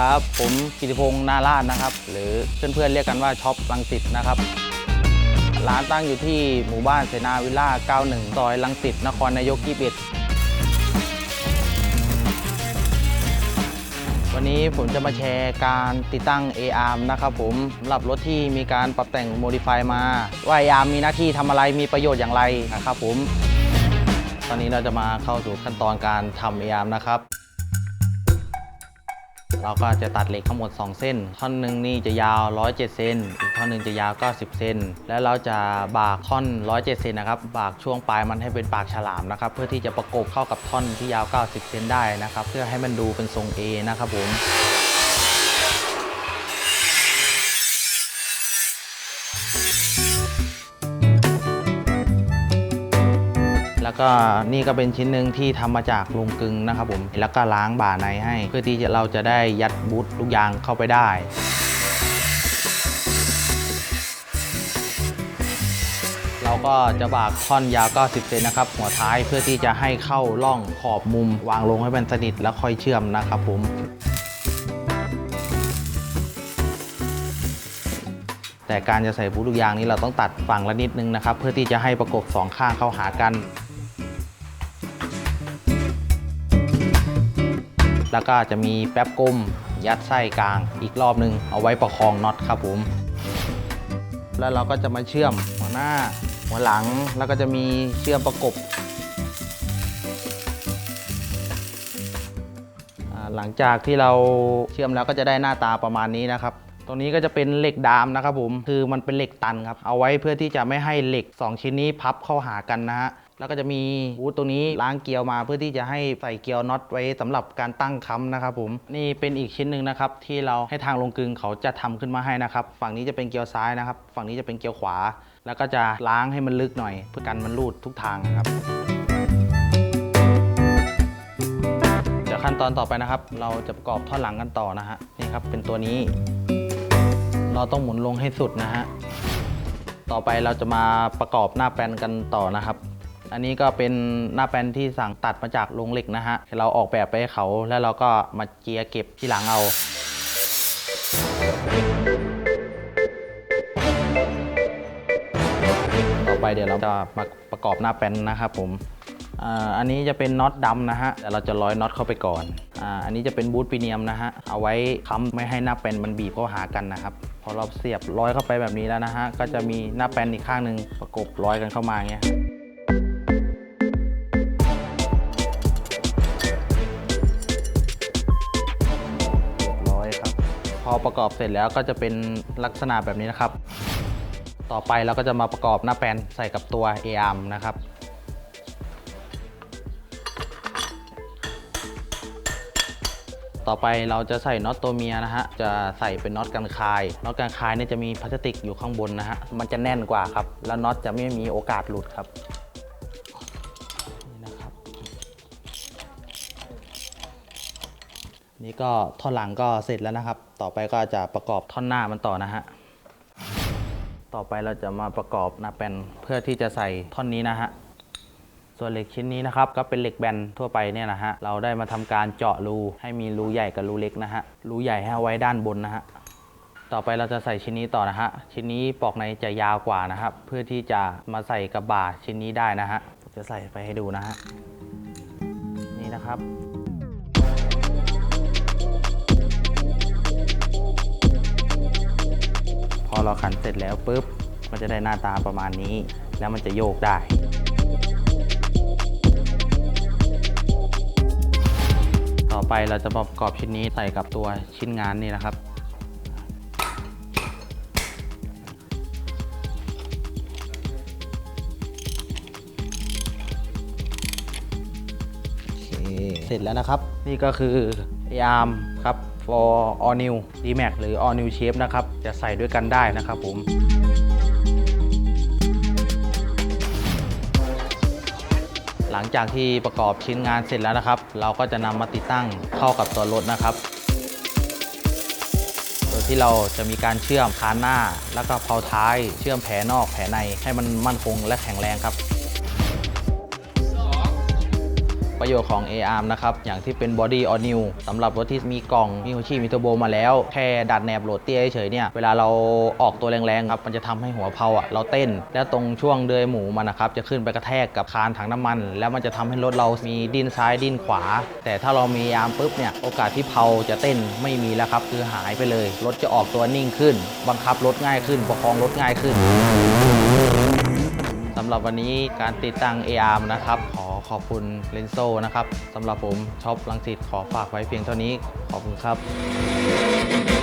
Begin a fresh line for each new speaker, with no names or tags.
ครับ ผมกิติพงษ์นาราชนะครับ หรือเพื่อนๆเรียกกันว่าช็อปลังสิตนะครับ ร้านตั้งอยู่ที่หมู่บ้านเสนาวิลล่า 91 ซอยลังสิตนครนายก 21 วันนี้ผมจะมาแชร์การติดตั้ง ARM นะครับผมสำหรับรถที่มีการปรับแต่งโมดิฟายมา ว่า ARM มีหน้าที่ทำอะไรมีประโยชน์อย่างไรนะครับผม ตอนนี้เราจะมาเข้าสู่ขั้นตอนการทำ ARM นะครับ เราก็จะตัดเหล็กทั้งหมด 2 เส้น ท่อนหนึ่งนี่จะยาว 107 เซน อีกท่อนหนึ่งจะยาว 90 เซน แล้วเราจะบากท่อน 107 เซนนะครับ บากช่วงปลายมันให้เป็นปากฉลามนะครับ เพื่อที่จะประกบเข้ากับท่อนที่ยาว 90 เซนได้นะครับ เพื่อให้มันดูเป็นทรง A นะครับผม ก็นี่ก็เป็นชิ้นหนึ่งที่ทำมาจากโรงกึงนะครับผมแล้วก็ล้างบ่าในให้ เพื่อที่เราจะได้ยัดบูทลูกยางเข้าไปได้เราก็จะบากท่อนยาว 90 เซนนะครับ หัวท้ายเพื่อที่จะให้เข้าร่องขอบมุม วางลงให้เป็นสนิทแล้วค่อยเชื่อมนะครับผม แต่การจะใส่บูทลูกยางนี้เราต้องตัดฝั่งละนิดนึงนะครับ เพื่อที่จะให้ประกบสองข้างเข้าหากัน แล้วก็จะมีแป๊บกลมยัดไส้กลางอีกรอบหนึ่งเอาไว้ประคองน็อตครับผม แล้วเราก็จะมาเชื่อมหัวหน้าหัวหลังแล้วก็จะมีเชื่อมประกบ หลังจากที่เราเชื่อมแล้วก็จะได้หน้าตาประมาณนี้นะครับตรงนี้ก็จะเป็นเหล็กดามนะครับผม คือมันเป็นเหล็กตันครับ เอาไว้เพื่อที่จะไม่ให้เหล็ก 2 ชิ้นนี้พับเข้าหากันนะฮะ แล้วก็จะมีบูทตรงนี้ล้างเกลียวมาเพื่อที่จะให้ใส่เกลียวน็อตไว้สำหรับการตั้งค้ำนะครับผมนี่เป็นอีกชิ้นหนึ่งนะครับที่เราให้ทางลงกึงเขาจะทำขึ้นมาให้นะครับ ฝั่งนี้จะเป็นเกลียวซ้ายนะครับ ฝั่งนี้จะเป็นเกลียวขวา แล้วก็จะล้างให้มันลึกหน่อย เพื่อกันมันรูดทุกทางครับเดี๋ยวขั้นตอนต่อไปนะครับ เราจะประกอบท่อนหลังกันต่อนะฮะนี่ครับเป็นตัวนี้ เราต้องหมุนลงให้สุดนะฮะต่อไปเราจะมาประกอบหน้าแปลนกันต่อนะครับ อันนี้ก็เป็นหน้าแปลนที่สั่งตัดมาจากโรงเหล็กนะฮะ เราออกแบบไปให้เขาแล้วเราก็มาเจียเก็บที่หลังเอาต่อไปเดี๋ยวเราจะมาประกอบหน้าแปลนนะครับผมอ่าอันนี้จะเป็นน็อตดำนะฮะแต่เราจะร้อยน็อตเข้าไปก่อนอาอันนี้จะเป็นบูทปีเนียมนะฮะ เอาไว้ค้ำไม่ให้หน้าแปลนมันบีบเข้าหากันนะครับ พอเราเสียบร้อยเข้าไปแบบนี้แล้วนะฮะ ก็จะมีหน้าแปลนอีกข้างหนึ่งประกบร้อยกันเข้ามาเงี้ย อประกอบเสร็จแล้วก็จะเป็นลักษณะแบบนี้นะครับ ต่อไปเราก็จะมาประกอบหน้าแปลนใส่กับตัว A-arm นะครับต่อไปเราจะใส่น็อตตัวเมียนะฮะ จะใส่เป็นน็อตกันคาย น็อตกันคายเนี่ยจะมีพลาสติกอยู่ข้างบนนะฮะ มันจะแน่นกว่าครับ แล้วน็อตจะไม่มีโอกาสหลุดครับ นี่ก็ท่อนหลังก็เสร็จแล้วนะครับ ต่อไปก็จะประกอบท่อนหน้ามันต่อนะฮะต่อไปเราจะมาประกอบหน้าแปลนเพื่อที่จะใส่ท่อนนี้นะฮะส่วนเหล็กชิ้นนี้นะครับก็เป็นเหล็กแบนทั่วไปเนี่ยนะฮะเราได้มาทำการเจาะรูให้มีรูใหญ่กับรูเล็กนะฮะรูใหญ่ให้ไว้ด้านบนนะฮะต่อไปเราจะใส่ชิ้นนี้ต่อนะฮะชิ้นนี้ปลอกในจะยาวกว่านะครับ เพื่อที่จะมาใส่กับบ่าชิ้นนี้ได้นะฮะจะใส่ไปให้ดูนะฮะนี่นะครับ เราขันเสร็จแล้วปุ๊บมันจะได้หน้าตาประมาณนี้ แล้วมันจะโยกได้ต่อไปเราจะประกอบชิ้นนี้ใส่กับตัวชิ้นงานนี่นะครับ เสร็จแล้วนะครับ นี่ก็คือ ARM ครับ for all new D-Max หรือ all new shape นะครับ จะใส่ด้วยกันได้นะครับผมหลังจากที่ประกอบชิ้นงานเสร็จแล้วนะครับ เราก็จะนำมาติดตั้งเข้ากับตัวรถนะครับ โดยที่เราจะมีการเชื่อมคานหน้า แล้วก็เพลาท้าย เชื่อมแผลนอกแผลในให้มันมั่นคงและแข็งแรงครับ ประโยชน์ของ A-arm นะครับ อย่างที่เป็น body all new สำหรับรถที่มีกล่อง มีหัวฉีมีเทอร์โบมาแล้ว แค่ดัดแหนบโหลดเตี้ยเฉยเนี่ย เวลาเราออกตัวแรงๆครับ มันจะทำให้หัวเพาอะเราเต้น แล้วตรงช่วงเดือยหมูมันนะครับ จะขึ้นไปกระแทกกับคานถังน้ำมัน แล้วมันจะทำให้รถเรามีดิ้นซ้ายดิ้นขวา แต่ถ้าเรามีอาร์มปุ๊บเนี่ย โอกาสที่เพาจะเต้นไม่มีแล้วครับ คือหายไปเลย รถจะออกตัวนิ่งขึ้น บังคับรถง่ายขึ้น ประคองรถง่ายขึ้นสำหรับวันนี้การติดตั้ง ARM นะครับข ขอบคุณเลนโซนะครับสำหรับผมช็อปลังสิตขอฝากไว้เพียงเท่านี้ ขอบคุณครับ